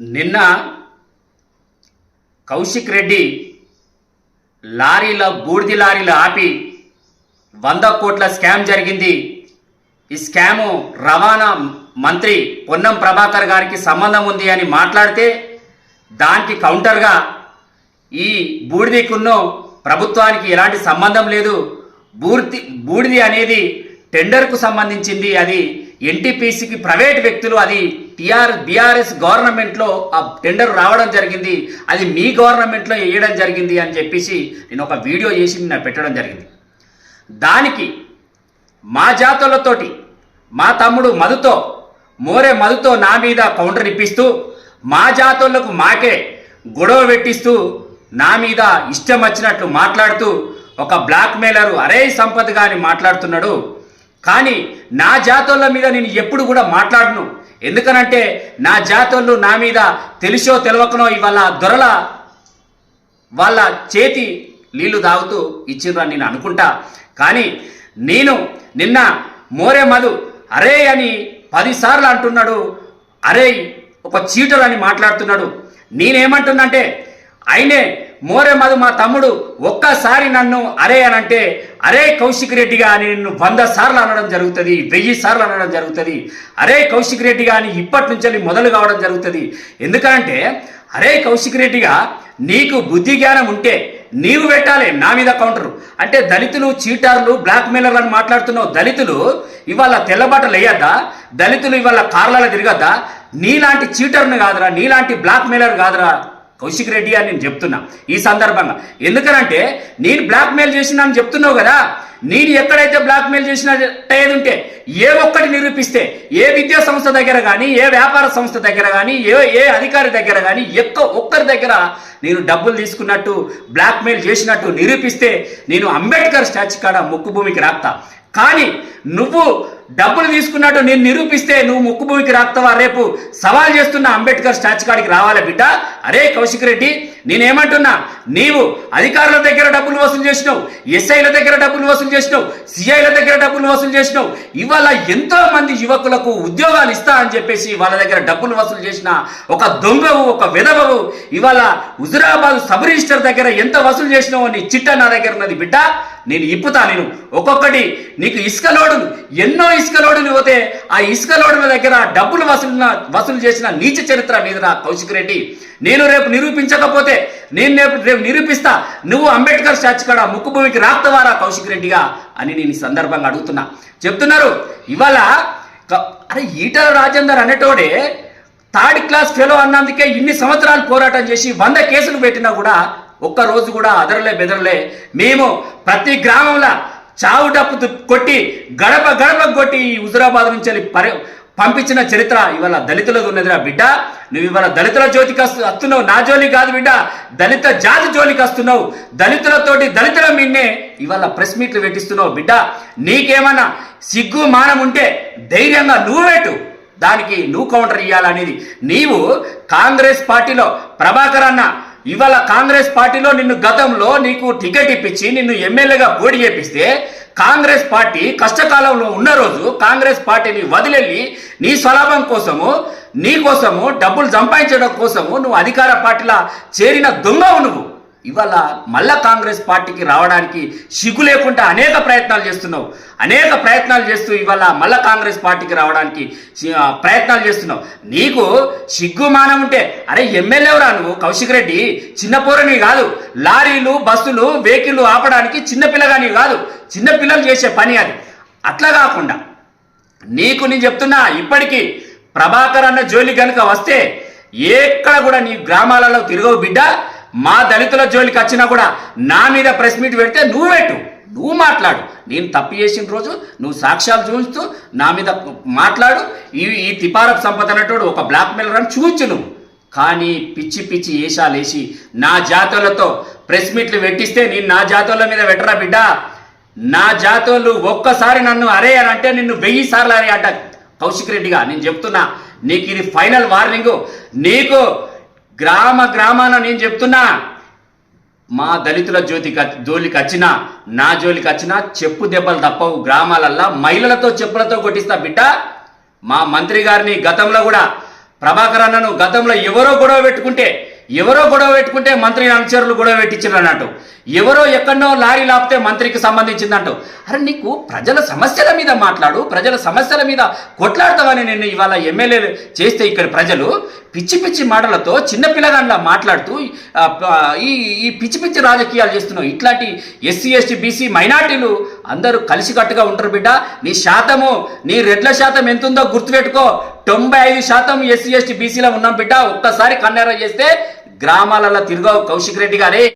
నిన్న కౌశిక్ రెడ్డి లారీల బూడిది లారీలు ఆపి వంద కోట్ల స్కామ్ జరిగింది. ఈ స్కాము రవాణా మంత్రి పొన్నం ప్రభాకర్ గారికి సంబంధం ఉంది అని మాట్లాడితే దానికి కౌంటర్గా ఈ బూడిదికున్నో ప్రభుత్వానికి ఎలాంటి సంబంధం లేదు. బూర్తి బూడిది అనేది టెండర్కు సంబంధించింది. అది ఎన్టీపీసీకి ప్రైవేట్ వ్యక్తులు అది టిఆర్ బీఆర్ఎస్ గవర్నమెంట్లో ఆ టెండర్ రావడం జరిగింది. అది మీ గవర్నమెంట్లో వేయడం జరిగింది అని చెప్పేసి నేను ఒక వీడియో చేసి నిన్న పెట్టడం జరిగింది. దానికి మా జాతులతోటి మా తమ్ముడు మధుతో మోరే మధుతో నా మీద కౌంటర్ ఇప్పిస్తూ మా జాతులకు మాకే గొడవ పెట్టిస్తూ నా మీద ఇష్టం వచ్చినట్లు మాట్లాడుతూ ఒక బ్లాక్ మెయిలరు అరే సంపత్ గాని మాట్లాడుతున్నాడు. కానీ నా జాతుల మీద నేను ఎప్పుడు కూడా మాట్లాడను. ఎందుకనంటే నా జాతోళ్ళు నా మీద తెలిసో తెలవకనో ఇవాళ దొరల వాళ్ళ చేతి నీళ్ళు తాగుతూ ఇచ్చిండ్రని నేను అనుకుంటా. కానీ నేను నిన్న మోరే మధు అరే అని పదిసార్లు అంటున్నాడు. అరే ఒక చీటలు అని మాట్లాడుతున్నాడు నేనేమంటున్నంటే అయినే మోరే మధు మా తమ్ముడు ఒక్కసారి నన్ను అరే అని అంటే అరే కౌశిక్ రెడ్డిగా అని నిన్ను వంద సార్లు అనడం జరుగుతుంది వెయ్యి సార్లు అనడం జరుగుతుంది. అరే కౌశిక్ రెడ్డిగా అని ఇప్పటి నుంచి మొదలు కావడం జరుగుతుంది. ఎందుకంటే అరే కౌశిక్ రెడ్డిగా నీకు బుద్ధి జ్ఞానం ఉంటే నీవు పెట్టాలి నా మీద కౌంటర్. అంటే దళితులు చీటార్లు బ్లాక్ మెయిలర్లు అని మాట్లాడుతున్నావు. దళితులు ఇవాళ తెల్లబాటలు వేయద్దా? దళితులు ఇవాళ కార్లలో తిరగద్దా? నీలాంటి చీటర్ను కాదురా నీలాంటి బ్లాక్ మెయిలర్ కాదురా. కౌశిక్ రెడ్డి అని నేను చెప్తున్నా. ఈ సందర్భంగా. ఎందుకనంటే నేను బ్లాక్మెయిల్ చేసిన అని చెప్తున్నావు కదా నేను ఎక్కడైతే బ్లాక్మెయిల్ చేసిన ఏది ఉంటే ఏ ఒక్కటి నిరూపిస్తే ఏ విద్యా సంస్థ దగ్గర కానీ ఏ వ్యాపార సంస్థ దగ్గర కానీ ఏ ఏ అధికారి దగ్గర కానీ ఎక్క ఒక్కరి దగ్గర నేను డబ్బులు తీసుకున్నట్టు బ్లాక్మెయిల్ చేసినట్టు నిరూపిస్తే నేను అంబేద్కర్ స్టాచ్యూ కాడ ముక్కు భూమికి రాక్తా కానీ నువ్వు డబ్బులు తీసుకున్నట్టు నేను నిరూపిస్తే నువ్వు ముక్కు భూమికి రాక్తావా రేపు సవాల్ చేస్తున్న అంబేద్కర్ స్టాచ్యూ కాడికి రావాలా బిడ్డ? అరే కౌశిక్ రెడ్డి నేనేమంటున్నా? నీవు అధికారుల దగ్గర డబ్బులు వసూలు చేసినావు ఎస్ఐల దగ్గర డబ్బులు వసూలు చేసినావు సిఐల దగ్గర డబ్బులు వసూలు చేసినావు. ఇవాళ ఎంతో మంది యువకులకు ఉద్యోగాలు ఇస్తా అని చెప్పేసి వాళ్ళ దగ్గర డబ్బులు వసూలు చేసిన ఒక దొంగవు ఒక విధవవు ఇవాళ హుజురాబాద్ సబ్ రిజిస్టర్ దగ్గర ఎంత వసూలు చేసినావు నీ చిట్ట నా దగ్గర ఉన్నది బిడ్డ. నేను ఇప్పుతా నేను ఒక్కొక్కటి నీకు ఇసుక లోడులు ఎన్నో ఇసుక లోడులు పోతే ఆ ఇసుక లోడుల దగ్గర డబ్బులు వసూలు వసూలు చేసిన నీచ చరిత్ర నీదిరా కౌశిక్ రెడ్డి. నేను రేపు నిరూపించకపోతే నేను రేపు రేపు నిరూపిస్తా. నువ్వు అంబేద్కర్ స్టాచ్యూ కాడ ముక్కు భూమికి రాక్తవారా కౌశిక్ రెడ్డిగా అని నేను ఈ సందర్భంగా అడుగుతున్నా. చెప్తున్నారు. ఇవాళ అరే ఈటల రాజేందర్ అనేటోడే థర్డ్ క్లాస్ ఫెలో అన్నందుకే ఇన్ని సంవత్సరాలు పోరాటం చేసి వంద కేసులు పెట్టినా కూడా ఒక్క రోజు కూడా అదరలే బెదరలే. మేము ప్రతి గ్రామంలో చావు డప్పు కొట్టి గడప గడప కొట్టి ఈ హుజురాబాద్ నుంచి వెళ్ళి పరి పంపించిన చరిత్ర ఇవాళ దళితులది ఉన్నదిరా బిడ్డ. నువ్వు ఇవాళ దళితుల జోలికి వస్తు వస్తున్నావు. నా జోలి కాదు బిడ్డ. దళిత జాతి జోలికి వస్తున్నావు. దళితులతోటి దళితుల మీన్నే ఇవాళ ప్రెస్ మీట్లు పెట్టిస్తున్నావు బిడ్డ. నీకేమన్నా సిగ్గు మానం ఉంటే ధైర్యంగా నువ్వు దానికి నువ్వు కౌంటర్ ఇవ్వాలనేది నీవు కాంగ్రెస్ పార్టీలో ప్రభాకర్ అన్న ఇవాళ కాంగ్రెస్ పార్టీలో నిన్ను గతంలో నీకు టికెట్ ఇప్పించి నిన్ను ఎమ్మెల్యేగా పోటీ చేపిస్తే కాంగ్రెస్ పార్టీ కష్టకాలంలో ఉన్న రోజు కాంగ్రెస్ పార్టీని వదిలేళ్ళి నీ స్వలాభం కోసము నీ కోసము డబ్బులు సంపాదించడం కోసము నువ్వు అధికార పార్టీలో చేరిన దొంగవు నువ్వు. ఇవాళ మళ్ళా కాంగ్రెస్ పార్టీకి రావడానికి సిగ్గు లేకుండా అనేక ప్రయత్నాలు చేస్తున్నావు. అనేక ప్రయత్నాలు చేస్తూ ఇవాళ మళ్ళా కాంగ్రెస్ పార్టీకి రావడానికి ప్రయత్నాలు చేస్తున్నావు. నీకు సిగ్గు మానం ఉంటే అరే ఎమ్మెల్యేవరా నువ్వు కౌశిక్ రెడ్డి చిన్న పోరని కాదు. లారీలు బస్సులు వెహికల్ ఆపడానికి చిన్నపిల్లగాని కాదు. చిన్నపిల్లలు చేసే పని అది. అట్లా కాకుండా నీకు నేను చెప్తున్నా ఇప్పటికీ ప్రభాకర్ అన్న జోలి కనుక వస్తే ఎక్కడ కూడా నీ గ్రామాలలో తిరగవు బిడ్డ. మా దళితుల జోలికి వచ్చినా కూడా నా మీద ప్రెస్ మీట్ పెడితే నువ్వు పెట్టు నువ్వు మాట్లాడు. నేను తప్పు చేసిన రోజు నువ్వు సాక్ష్యాలు చూపిస్తూ నా మీద మాట్లాడు. ఈ ఈ తిపారపు సంపద అనేటోడు ఒక బ్లాక్ మెయిలర్ అని చూచు నువ్వు. కానీ పిచ్చి పిచ్చి ఏషాలు వేసి నా జాతులతో ప్రెస్ మీట్లు పెట్టిస్తే నేను నా జాతుల మీద పెట్టరా బిడ్డ? నా జాతోళ్ళు ఒక్కసారి నన్ను అరే అని అంటే నిన్ను వెయ్యి సార్లు అరే అంట కౌశిక్ రెడ్డిగా నేను చెప్తున్నా నీకు ఇది ఫైనల్ వార్నింగ్. నీకు గ్రామ గ్రామాన నేను చెప్తున్నా మా దళితుల జ్యోతికి జోలికి వచ్చినా నా జోలికి వచ్చినా చెప్పు దెబ్బలు తప్పవు. గ్రామాలల్లా మహిళలతో చెప్పులతో కొట్టిస్తా బిడ్డ. మా మంత్రి గారిని గతంలో కూడా ప్రభాకర్ అన్నను గతంలో ఎవరో గొడవ పెట్టుకుంటే ఎవరో గొడవ పెట్టుకుంటే మంత్రి అనుచరులు గొడవ పెట్టించారు అన్నట్టు ఎవరో ఎక్కడో లారీ లాపితే మంత్రికి సంబంధించిందంటూ. అరే నీకు ప్రజల సమస్యల మీద మాట్లాడు ప్రజల సమస్యల మీద కొట్లాడతావని నేను ఇవాళ ఎమ్మెల్యేలు చేస్తే ఇక్కడ ప్రజలు పిచ్చి పిచ్చి మాటలతో చిన్న మాట్లాడుతూ ఈ ఈ పిచ్చి పిచ్చి రాజకీయాలు చేస్తున్నావు. ఇట్లాంటి ఎస్సీ ఎస్టీ బీసీ మైనార్టీలు అందరూ కలిసికట్టుగా ఉంటారు బిడ్డ. నీ శాతము నీ రెడ్ల శాతం ఎంతుందో గుర్తుపెట్టుకో. తొంభై ఐదు శాతం ఎస్సీ ఎస్టీ బీసీలో ఉన్నాం బిడ్డ. ఒక్కసారి కన్నెర చేస్తే గ్రామాలలో తిరగవు కౌశిక్ రెడ్డి గారే.